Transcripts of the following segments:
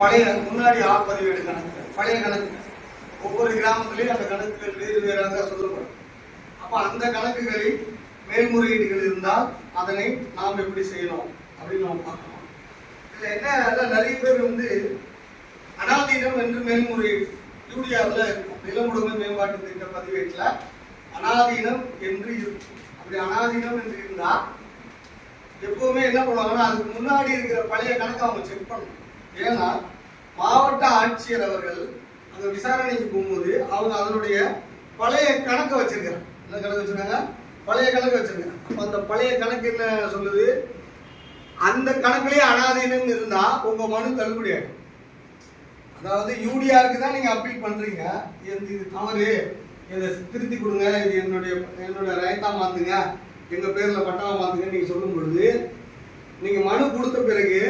பழைய முன்னாடி ஆப்பதிவேடு கணக்கு. பழைய கணக்கு. ஒவ்வொரு கிராமத்திலையும் அந்த கணக்குகள் வேறு வேறாக சொல்லப்படும். அப்ப அந்த கணக்குகளில் மேல்முறையீடுகள் இருந்தால் அதனை நாம் எப்படி செய்யணும் அப்படின்னு நம்ம பார்க்கணும். இதுல என்ன அதான் நிறைய பேர் வந்து அனாதீனம் என்று மேல்முறையீடு யூடியாவில் நிலமுடமை நிலமுடைமை மேம்பாட்டு திட்ட பதிவேட்டில் அனாதீனம் என்று இருக்கும். அப்படி அனாதீனம் என்று இருந்தால் எப்பவுமே என்ன பண்ணுவாங்கன்னா அதுக்கு முன்னாடி இருக்கிற பழைய கணக்கை அவங்க செக் பண்ணணும். ஏன்னா மாவட்ட ஆட்சியர் அவர்கள் அந்த விசாரணைக்கு போகும்போது அவங்க அதனுடைய பழைய கணக்கை வச்சிருக்கிறாங்க. என்ன கணக்கு வச்சிருக்காங்க? பழைய கணக்கு வச்சிருக்காங்க அந்த பழைய கணக்கு என்ன சொல்லுது? அந்த கணக்குலேயே அனாதீனம் இருந்தா உங்க மனு தள்ளுபடி அதாவது யூடிஆருக்கு தான் நீங்க அப்பீல் பண்றீங்க. இது இது தவறு? இதை திருத்தி கொடுங்க. இது என்னுடைய என்னுடைய ரைத்தா மாத்துங்க. எங்க பேர்ல பட்டாவை மாத்துங்க நீங்க சொல்லும் பொழுது நீங்க மனு கொடுத்த பிறகு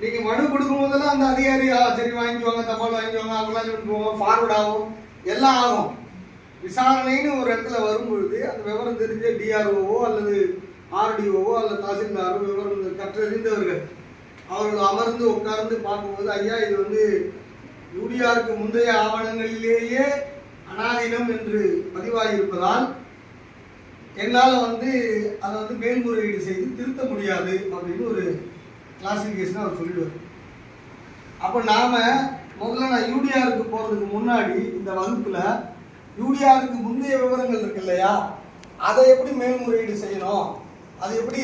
நீங்க மனு கொடுக்கும் போதெல்லாம் அந்த அதிகாரி சரி வாங்கிக்குவாங்க தபால் வாங்கிக்குவாங்க அவங்களாம் சொல்லிட்டு போவாங்க ஃபார்வர்ட் ஆகும். எல்லாம் ஆகும். விசாரணைன்னு ஒரு இடத்துல வரும்பொழுது அந்த விவரம் தெரிஞ்ச டிஆர்ஓவோ அல்லது ஆர்டிஓவோ அல்லது தாசில்தாரோ விவரம் கற்றறிந்தவர்கள். அவர்கள் அமர்ந்து உட்கார்ந்து பார்க்கும்போது ஐயா இது வந்து யூடிஆருக்கு முந்தைய ஆவணங்களிலேயே அனாதீனம் என்று பதிவாகியிருப்பதால் என்னால் வந்து அதை வந்து மேல்முறையீடு செய்து திருத்த முடியாது அப்படின்னு ஒரு கிளாசிஃபிகேஷன் அவர் சொல்லிடுவார். அப்போ நாம் முதல்ல நான் யூடிஆருக்கு போகிறதுக்கு முன்னாடி இந்த வகுப்பில் யூடிஆருக்கு முந்தைய விவரங்கள் இருக்கு இல்லையா? அதை எப்படி மேல்முறையீடு செய்யணும்? அது எப்படி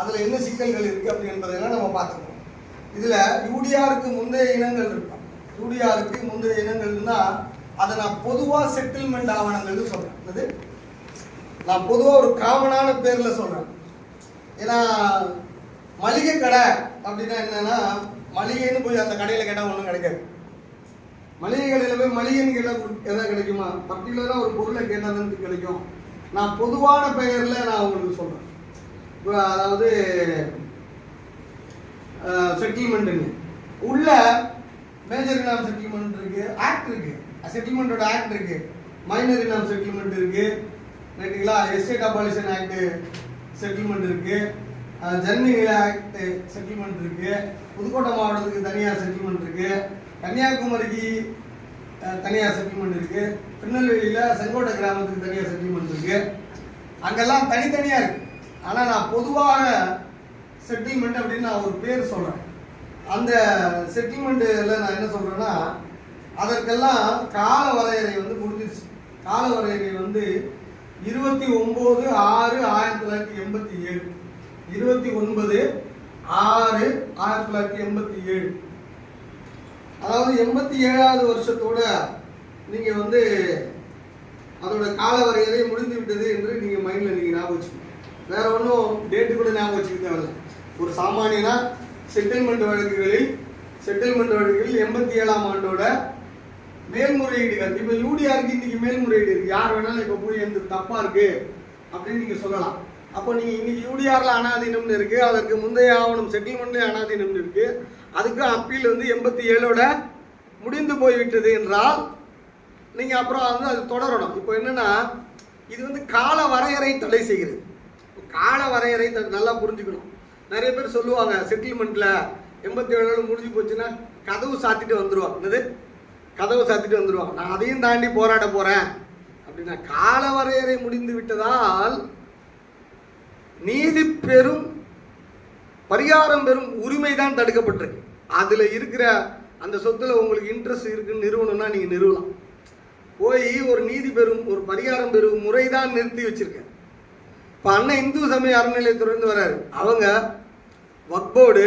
அதில் என்ன சிக்கல்கள் இருக்குது அப்படி என்பதெல்லாம் நம்ம பார்த்துக்கணும். இதில் யூடிஆருக்கு முந்தைய இனங்கள் இருக்கும் யூடிஆருக்கு முந்தைய இனங்கள்னா அதை நான் பொதுவாக செட்டில்மெண்ட் ஆவணங்கள்னு சொல்கிறேன் அது நான் பொதுவாக ஒரு காமனான பேரில் சொல்கிறேன் ஏன்னா மளிகை கடை அப்படின்னா என்னன்னா மளிகைன்னு போய் அந்த கடையில் கேட்டால் ஒன்றும் கிடைக்காது. மளிகை கடையில் போய் மளிகைன்னு கேட்டால் எதாவது கிடைக்குமா? பர்டிகுலராக ஒரு பொருளை கேட்டால் தான் கிடைக்கும். நான் பொதுவான பெயரில் நான் உங்களுக்கு சொல்கிறேன் இப்போ அதாவது செட்டில்மெண்ட்டுங்க உள்ள மேஜர் இனாம் செட்டில்மெண்ட் இருக்கு ஆக்ட் இருக்கு. செட்டில்மெண்ட்டோட ஆக்ட் இருக்கு. மைனர் இனாம் செட்டில்மெண்ட் இருக்கு. ரைட்டுங்களா எஸ்டேட் அபாலிஷன் ஆக்ட் செட்டில்மெண்ட் இருக்குது ஜன்மி நில செட்டில்மெண்ட் இருக்குது புதுக்கோட்டை மாவட்டத்துக்கு தனியார் செட்டில்மெண்ட் இருக்குது கன்னியாகுமரிக்கு தனியார் செட்டில்மெண்ட் இருக்குது திருநெல்வேலியில் செங்கோட்டை கிராமத்துக்கு தனியார் செட்டில்மெண்ட் இருக்குது அங்கெல்லாம் தனித்தனியாக இருக்குது ஆனால் நான் பொதுவாக செட்டில்மெண்ட் அப்படின்னு நான் ஒரு பேர் சொல்கிறேன் அந்த செட்டில்மெண்ட்டில் நான் என்ன சொல்கிறேன்னா அதற்கெல்லாம் கால வரையறை வந்து முடிஞ்சிருச்சு. கால வரையறை வந்து இருபத்தி ஒம்பது ஆறு ஆயிரத்தி தொள்ளாயிரத்தி எண்பத்தி ஏழு. இருபத்தி ஒன்பது ஆறு ஆயிரத்தி தொள்ளாயிரத்தி எண்பத்தி ஏழு. அதாவது எண்பத்தி ஏழாவது வருஷத்தோட நீங்கள் வந்து அதோட கால வரையறை முடிந்து விட்டது என்று நீங்கள் மைண்டில் நீங்கள் ஞாபகம் வச்சுக்கணும். வேற ஒன்றும் டேட்டு கூட ஞாபகம் வச்சுக்க தேவையில்ல. ஒரு சாமானியனா செட்டில்மெண்ட் வழக்குகளில் செட்டில்மெண்ட் வழக்குகளில் எண்பத்தி ஏழாம் ஆண்டோட மேல்முறையீடுகள் இப்போ யூடிஆருக்கு இன்னைக்கு மேல்முறையீடு இருக்கு. யார் வேணாலும் இப்போ போய் எந்த தப்பா இருக்கு அப்படின்னு நீங்கள் சொல்லலாம். அப்போ நீங்கள் இன்னைக்கு யூடிஆரில் அனாதீனம்னு இருக்குது அதற்கு முந்தைய ஆவணம் செட்டில்மெண்ட்ல அனாதீனம்னு இருக்குது அதுக்கு அப்பீல் வந்து எண்பத்தி ஏழோட முடிந்து போய்விட்டது என்றால் நீங்கள் அப்புறம் வந்து அது தொடரணும். இப்போ என்னன்னா இது வந்து கால வரையறை தடை செய்கிறது. கால வரையறை த- நல்லா புரிஞ்சுக்கணும். நிறைய பேர் சொல்லுவாங்க செட்டில்மெண்ட்டில் எண்பத்தி ஏழோட முடிஞ்சு போச்சுன்னா கதவு சாத்திட்டு வந்துருவாங்க. என்னது? கதவு சாத்திட்டு வந்துடுவாங்க நான் அதையும் தாண்டி போராட போகிறேன் அப்படின்னா கால வரையறை முடிந்து விட்டதால் பெரும் பெறும் பரிகாரம் பெறும் உரிமை தான் தடுக்கப்பட்டிருக்கு. அதில் இருக்கிற அந்த சொத்தில் உங்களுக்கு இன்ட்ரெஸ்ட் இருக்குன்னு நிறுவனம்னா நீங்கள் நிறுவலாம். போய் ஒரு நீதி பெறும் ஒரு பரிகாரம் பெறும் முறை தான் நிறுத்தி வச்சுருக்கேன். இப்போ அண்ணன் இந்து சமய அறநிலையத்துறையிலிருந்து வராரு அவங்க வக் போர்டு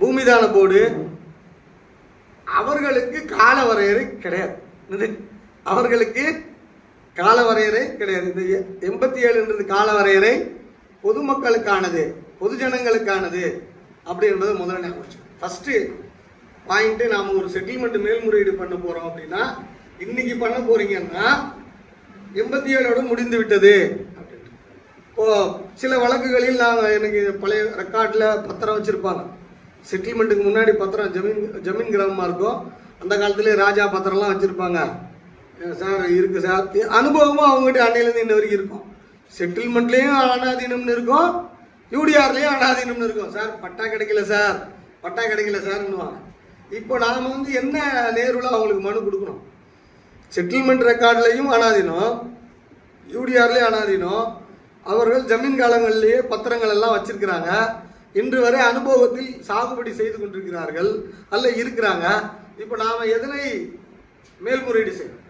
பூமிதான போர்டு அவர்களுக்கு கால வரையறை கிடையாது. அவர்களுக்கு கால வரையறை கிடையாது. இந்த எண்பத்தி ஏழுன்றது கால வரையறை பொதுமக்களுக்கானது பொதுஜனங்களுக்கானது அப்படின்றது முதல்ல ஞாபகம் ஃபஸ்ட்டு பாயிண்ட்டு நாம் ஒரு செட்டில்மெண்ட் மேல்முறையீடு பண்ண போகிறோம் அப்படின்னா இன்னைக்கு பண்ண போகிறீங்கன்னா எண்பத்தி ஏழோட முடிந்து விட்டது அப்படின்ட்டு. இப்போ சில வழக்குகளில் நான் எனக்கு பழைய ரெக்கார்டில் பத்திரம் வச்சுருப்பாங்க. செட்டில்மெண்ட்டுக்கு முன்னாடி பத்திரம் ஜமீன் ஜமீன் கிராமமாக இருக்கும். அந்த காலத்திலே ராஜா பத்திரம்லாம் வச்சுருப்பாங்க. சார் இருக்கு சார். அனுபவமும் அவங்ககிட்ட அன்னையிலேருந்து இன்ன வரைக்கும் இருக்கும். செட்டில்மெண்ட்லேயும் அனாதீனம்னு இருக்கும். யூடிஆர்லேயும் அனாதீனம்னு இருக்கும். சார் பட்டா கிடைக்கல சார். பட்டா கிடைக்கல சார்ன்னுவாங்க. இப்போ நாம் வந்து என்ன நேருல அவங்களுக்கு மனு கொடுக்கணும்? செட்டில்மெண்ட் ரெக்கார்ட்லேயும் அனாதீனம் யூடிஆர்லேயும் அனாதீனம். அவர்கள் ஜமீன் காலங்களிலேயே பத்திரங்கள் எல்லாம் வச்சிருக்கிறாங்க. இன்று வரை அனுபவத்தில் சாகுபடி செய்து கொண்டிருக்கிறார்கள் அல்ல இருக்கிறாங்க. இப்போ நாம் எதனை மேல்முறையீடு செய்யணும்?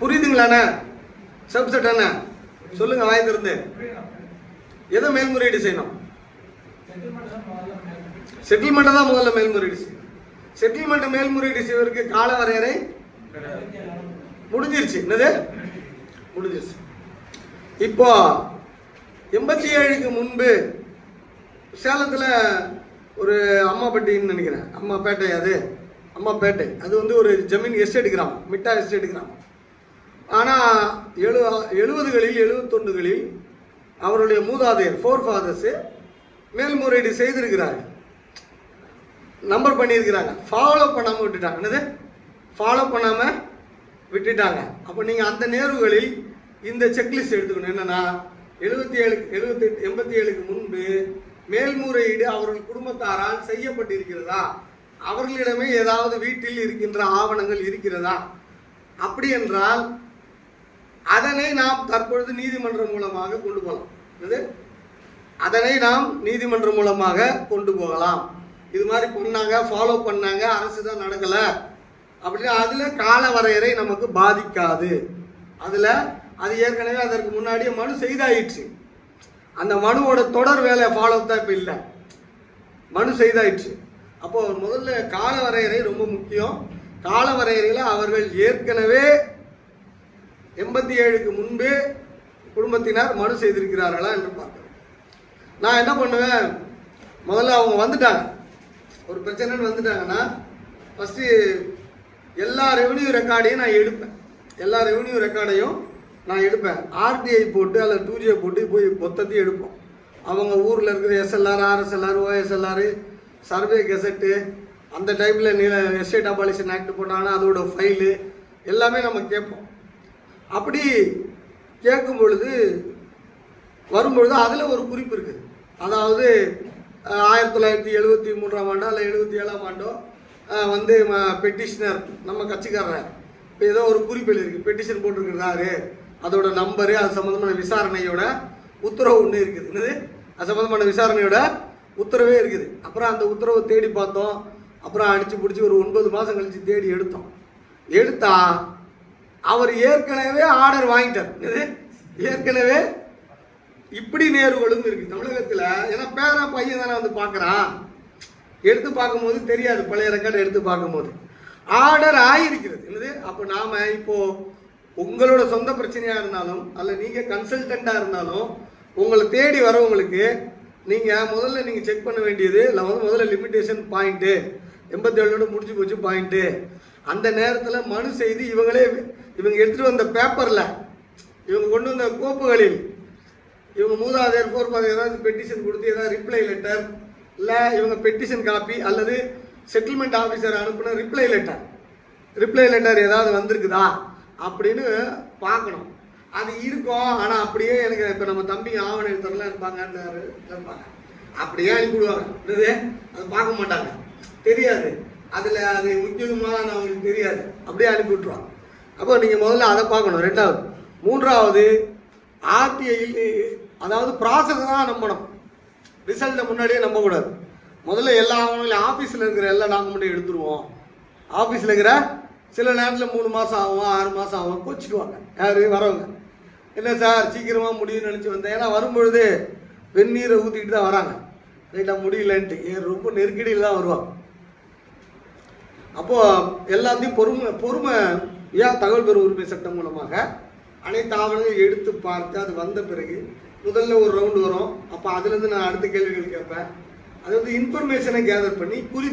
புரியுதுங்களாண்ணா? சப்செட் அண்ணா சொல்லுங்க வாய்ந்திருந்து. எதை மேல்முறையீடு செய்யணும்? செட்டில்மெண்ட்டை தான் முதல்ல மேல்முறையீடு செய்யணும். செட்டில்மெண்ட் மேல்முறையீடு செய்வதற்கு கால வரையறை? முடிஞ்சிருச்சு. என்னது? முடிஞ்சிருச்சு. இப்போ எண்பத்தி ஏழுக்கு முன்பு சேலத்தில் ஒரு அம்மாப்பட்டின்னு நினைக்கிறேன். அம்மாப்பேட்டை அது. அம்மாப்பேட்டை. அது வந்து ஒரு ஜமீன் எஸ்டேட் கிராமம். மிட்டா எஸ்டேட் கிராமம். ஆனால் எழு எழுபதுகளில் எழுபத்தொன்றுகளில் அவருடைய மூதாதையர் ஃபோர் ஃபாதர்ஸு மேல்முறையீடு செய்திருக்கிறாங்க நம்பர் பண்ணியிருக்கிறாங்க. ஃபாலோ பண்ணாமல் விட்டுட்டாங்க. என்னது? ஃபாலோ பண்ணாமல் விட்டுட்டாங்க. அப்போ நீங்கள் அந்த நேர்வுகளில் இந்த செக்லிஸ்ட் எடுத்துக்கணும். என்னென்னா எழுபத்தி ஏழு எழுபத்தெட்டு எண்பத்தி ஏழுக்கு முன்பு மேல்முறையீடு அவர்கள் குடும்பத்தாரால் செய்யப்பட்டிருக்கிறதா? அவர்களிடமே ஏதாவது வீட்டில் இருக்கின்ற ஆவணங்கள் இருக்கிறதா? அப்படி என்றால் அதனை நாம் தற்பொழுது நீதிமன்றம் மூலமாக கொண்டு போகலாம். இது அதனை நாம் நீதிமன்றம் மூலமாக கொண்டு போகலாம். இது மாதிரி பண்ணாங்க ஃபாலோ பண்ணாங்க அரசு தான் நடக்கலை. அப்படின்னு அதில் கால வரையறை நமக்கு பாதிக்காது. அதில் அது ஏற்கனவே அதற்கு முன்னாடியே மனு செய்தாயிடுச்சு அந்த மனுவோட தொடர் வேலை ஃபாலோ தான் இப்போ இல்லை. மனு செய்தாயிற்று. அப்போது முதல்ல கால வரையறை ரொம்ப முக்கியம். கால வரையறையில் அவர்கள் ஏற்கனவே எண்பத்தி ஏழுக்கு முன்பே குடும்பத்தினர் மனு செய்திருக்கிறார்களா என்று பார்க்குறேன் நான் என்ன பண்ணுவேன்? முதல்ல அவங்க வந்துட்டாங்க. ஒரு பிரச்சனைன்னு வந்துட்டாங்கன்னா ஃபஸ்ட்டு எல்லா ரெவன்யூ ரெக்கார்டையும் நான் எடுப்பேன். எல்லா ரெவன்யூ ரெக்கார்டையும் நான் எடுப்பேன். ஆர்டிஐ போட்டு அல்லது டூஜிஐ போட்டு போய் மொத்தத்தையும் எடுப்போம். அவங்க ஊரில் இருக்கிற SLR RSLR OSLR survey gazette அந்த டைமில் நில எஸ்டேட் அபாலிஷன் ஆக்ட் போட்டாங்கன்னா அதோட ஃபைலு எல்லாமே நம்ம கேட்போம். அப்படி கேட்கும் பொழுது வரும்பொழுது அதில் ஒரு குறிப்பு இருக்குது அதாவது ஆயிரத்தி தொள்ளாயிரத்தி எழுபத்தி மூன்றாம் ஆண்டோ இல்லை எழுபத்தி ஏழாம் ஆண்டோ வந்து பெட்டிஷனர் நம்ம கட்சிக்காரர். இப்போ ஏதோ ஒரு குறிப்பில் இருக்குது பெட்டிஷன் போட்டிருக்கிறாரு அதோட நம்பரு அது சம்மந்தமான விசாரணையோட உத்தரவு ஒன்று இருக்குது. என்னது? அது சம்மந்தமான விசாரணையோட உத்தரவே இருக்குது. அப்புறம் அந்த உத்தரவை தேடி பார்த்தோம். அப்புறம் அடித்து பிடிச்சி ஒரு ஒன்பது மாதம் கழித்து தேடி எடுத்தோம். எடுத்தால் அவர் ஏற்கனவே ஆர்டர் வாங்கிட்டார். என்னது? ஏற்கனவே இப்படி நேர்வுகளும் இருக்கு. தமிழகத்தில் ஏன்னா பேரா பையன் தானே வந்து பார்க்குறான். எடுத்து பார்க்கும்போது தெரியாது. பழைய ரெக்கார்டு எடுத்து பார்க்கும்போது. ஆர்டர் ஆகியிருக்கிறது என்னது? அப்போ நாம் இப்போ உங்களோட சொந்த பிரச்சனையாக இருந்தாலும் அல்ல நீங்கள் கன்சல்டண்ட்டாக இருந்தாலும் உங்களை தேடி வரவங்களுக்கு நீங்கள் முதல்ல நீங்கள் செக் பண்ண வேண்டியது இல்ல வந்து முதல்ல லிமிடேஷன் பாயிண்ட்டு எண்பத்தேழோடு முடிச்சு போச்சு பாயிண்ட்டு அந்த நேரத்தில் மனு செய்து இவங்களே இவங்க எடுத்துட்டு வந்த பேப்பரில் இவங்க கொண்டு வந்த கோப்புகளில் இவங்க மூதாதையர் போர்பாதையர் ஏதாவது பெட்டிஷன் கொடுத்து ஏதாவது ரிப்ளை லெட்டர் இல்லை இவங்க பெட்டிஷன் காப்பி அல்லது செட்டில்மெண்ட் ஆஃபீஸர் அனுப்பின ரிப்ளை லெட்டர் ரிப்ளை லெட்டர் ஏதாவது வந்திருக்குதா? அப்படின்னு பார்க்கணும். அது இருக்கும் ஆனால் அப்படியே எனக்கு இப்போ நம்ம தம்பி ஆவண எழுத்தரெல்லாம் இருப்பாங்க இருப்பாங்க. அப்படியே அனுப்பிவிடுவாங்க. என்னது? அது பார்க்க மாட்டாங்க. தெரியாது. அதில் அது முக்கியமாக அவங்களுக்கு தெரியாது. அப்படியே அனுப்பி விட்ருவாங்க அப்போ நீங்கள் முதல்ல அதை பார்க்கணும் ரெண்டாவது. மூன்றாவது ஆர்டிஐயில் அதாவது ப்ராசஸ் தான் நம்பணும். ரிசல்ட்டை முன்னாடியே நம்பக்கூடாது. முதல்ல எல்லா ஆவணங்களையும் ஆஃபீஸில் இருக்கிற எல்லா டாக்குமெண்ட்டையும் எடுத்துருவோம். ஆஃபீஸில் இருக்கிற சில நேரத்தில் மூணு மாதம் ஆகும் ஆறு மாதம் ஆகும் கோச்சிக்குவாங்க. யார்? வரவங்க. என்ன சார்? சீக்கிரமாக முடியும்னு நினச்சி வந்தேன். ஏன்னா வரும்பொழுது வெந்நீரை ஊற்றிட்டு தான் வராங்க. ரைட்டாக முடியலன்ட்டு. ஏன்? ரொம்ப நெருக்கடியில் தான் வருவாங்க. அப்போது எல்லாத்தையும் பொறுமை பொறுமை தகவல் பெறும் உரிமை சட்டம் மூலமாக. அனைத்து ஆவணங்களும் எடுத்து பார்த்து அது வந்த பிறகு முதல்ல ஒரு ரவுண்டு வரும். அப்போ அதுலேருந்து நான் அடுத்த கேள்விகள் கேட்பேன். அது வந்து இன்ஃபர்மேஷனை கேதர் பண்ணி குறி